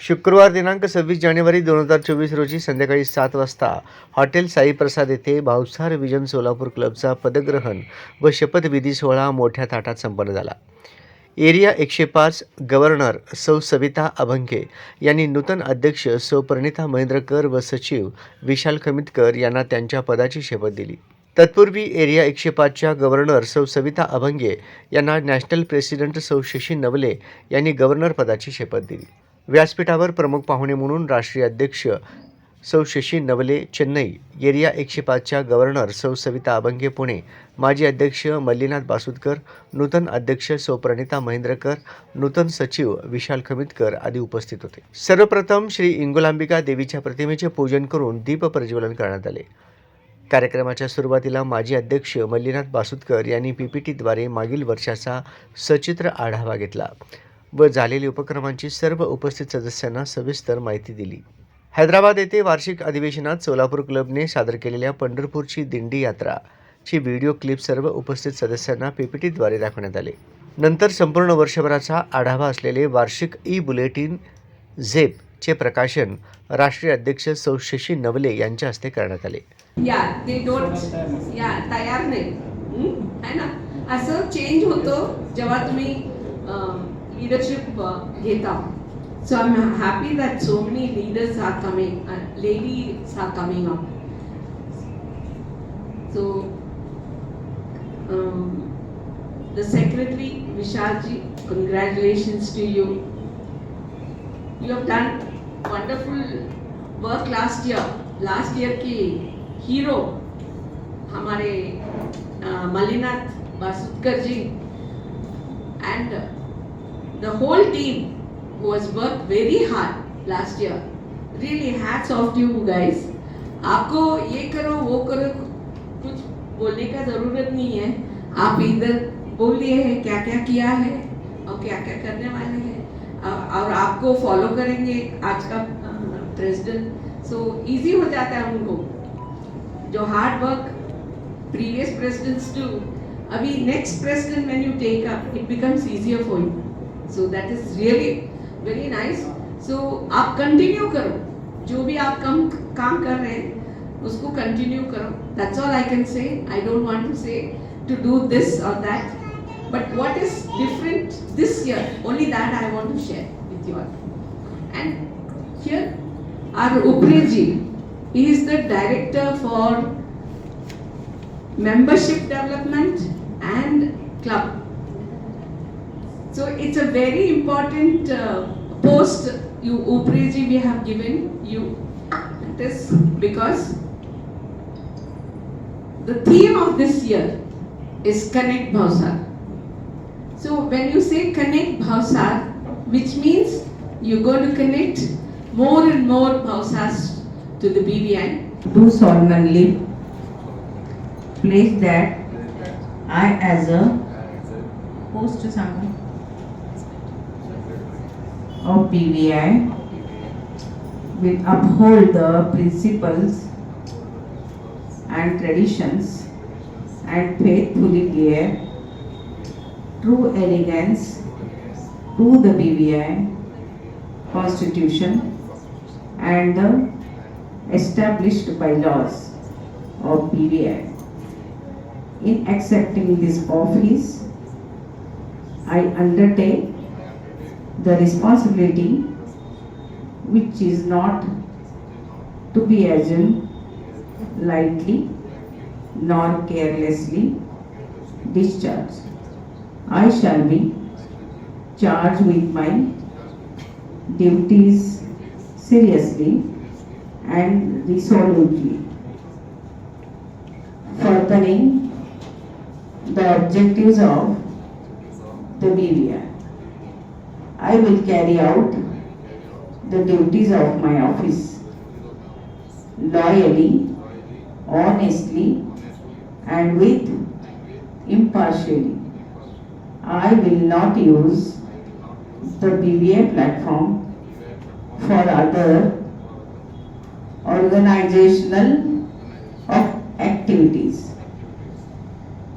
शुक्रवार दिनांक सव्वीस जानेवारी दोन हजार चोवीस रोजी संध्याकाळी सात वाजता हॉटेल साई प्रसाद येथे भावसार विजन सोलापूर क्लबचा पदग्रहण व शपथविधी सोहळा मोठ्या थाटात संपन्न झाला. एरिया एकशे पाच गव्हर्नर सौ सविता अभंगे यांनी नूतन अध्यक्ष सौ प्रणिता महेंद्रकर व सचिव विशाल खमितकर यांना त्यांच्या पदाची शपथ दिली. तत्पूर्वी एरिया एकशे पाचच्या गव्हर्नर सौ सविता अभंगे यांना नॅशनल प्रेसिडेंट सौ शशी नवले यांनी गव्हर्नर पदाची शपथ दिली. व्यासपीठावर प्रमुख पाहुणे म्हणून राष्ट्रीय अध्यक्ष सौ शशी नवले चेन्नई. एरिया एकशे पाचच्या गव्हर्नर सौ सविता अभंगे पुणे. माजी अध्यक्ष मल्लीनाथ बासुदकर नूतन अध्यक्ष सौ प्रणिता महेंद्रकर नूतन सचिव विशाल खमितकर आदी उपस्थित होते. सर्वप्रथम श्री इंगुलांबिका देवीच्या प्रतिमेचे पूजन करून दीप प्रज्वलन करण्यात आले. कार्यक्रमाच्या सुरुवातीला माजी अध्यक्ष मल्लीनाथ बासुदकर यांनी पीपीटीद्वारे मागील वर्षाचा सचित्र आढावा घेतला व झालेल्या उपक्रमांची सर्व उपस्थित सदस्यांना सविस्तर माहिती दिली. हैदराबाद येथे वार्षिक अधिवेशनात सोलापूर क्लबने सादर केलेल्या पंढरपूरची दिंडी यात्रा ची व्हिडिओ क्लिप सर्व उपस्थित सदस्यांना पीपीटीद्वारे दाखवण्यात आले. नंतर संपूर्ण वर्षभराचा आढावा असलेले वार्षिक ई बुलेटिन झेप चे प्रकाशन राष्ट्रीय अध्यक्ष सौ शशी नवले यांच्या हस्ते करण्यात आले. या दे डोंट या तयार नाही. है ना? असं चेंज होतो जेव्हा तुम्ही लिडरशिप घेता. so I am happy that so many leaders are coming ladies are coming up so the secretary Vishal ji congratulations to you you have done wonderful work last year last year की hero हमारे Mallinath Basudkar ji and the whole team was worked very hard last year. Really, hats off to you guys. आपको ये करो, वो करो, कुछ बोलने का ज़रूरत नहीं है। आप इधर बोल दिए हैं क्या क्या किया है और क्या क्या करने वाले हैं। और- आपको फॉलो करेंगे आज का प्रेसिडेंट सो इजी हो जाता है उनको। जो hard work previous presidents do अभी next president when you take up it becomes easier for you so that is really very nice so आप कंटिन्यू करो. जो भी आप कम काम कर रहे हैं उसको कंटिन्यू करो. That's all I can say I don't want to say to do this और that but what is different this year only that I want to share with you all and here our Upreji. He is the director for membership development and club. So it's a very important uh, post you Upreji we have given you. That is because the theme of this year is Connect Bhausar. So when you say Connect Bhausar, which means you're going to connect more and more Bhausars to the BBI. do solemnly place that I as a host सांगा of BVI will uphold the principles and traditions and faithfully bear true allegiance to the BVI constitution and the established bylaws of BVI. In accepting this office, I undertake the responsibility which is not to be assumed lightly nor carelessly discharged. I shall be charged with my duties seriously and resolutely, furthering the objectives of the BVI. I will carry out the duties of my office loyally, honestly, and with impartially. I will not use the BVA platform for other organizational activities.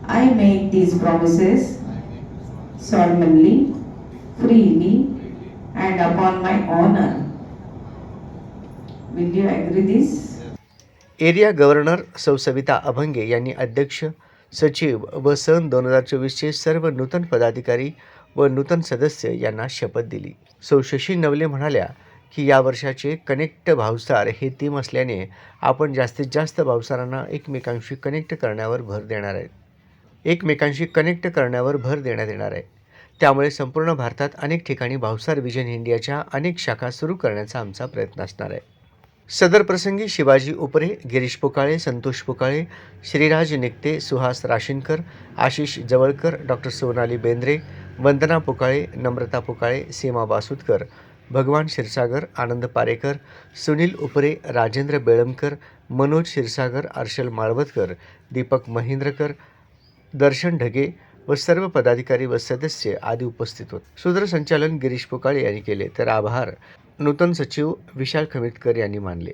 I make these promises solemnly, freely, and upon my honor. Will you agree this? Area governor सौ सविता अभंगे यांनी अध्यक्ष सचिव व सन दोन हजार चोवीसचे सर्व नूतन पदाधिकारी व नूतन सदस्य यांना शपथ दिली सौ शशी नवले म्हणाल्या की या वर्षाचे कनेक्ट भावसार हे थीम असल्याने आपण जास्तीत जास्त भावसारांना एकमेकांशी कनेक्ट करण्यावर भर देणार आहेत एकमेकांशी कनेक्ट करण्यावर भर देण्यात येणार आहे त्यामुळे संपूर्ण भारतात अनेक ठिकाणी भावसार विजन इंडियाच्या अनेक शाखा सुरू करण्याचा आमचा प्रयत्न असणार आहे. सदर प्रसंगी शिवाजी उपरे गिरीश पुकाळे संतोष पुकाळे श्रीराज निकते सुहास राशीनकर आशिष जवळकर डॉक्टर सोनाली बेंद्रे वंदना पुकाळे नम्रता पुकाळे सीमा बासुदकर भगवान क्षीरसागर आनंद पारेकर सुनील उपरे राजेंद्र बेळमकर मनोज क्षीरसागर अर्शल माळवतकर दीपक महेंद्रकर दर्शन ढगे व सर्व पदाधिकारी व सदस्य आदी उपस्थित होते. सूत्रसंचालन गिरीश पोकाळे यांनी केले तर आभार. नूतन सचिव विशाल खमितकर यांनी मानले.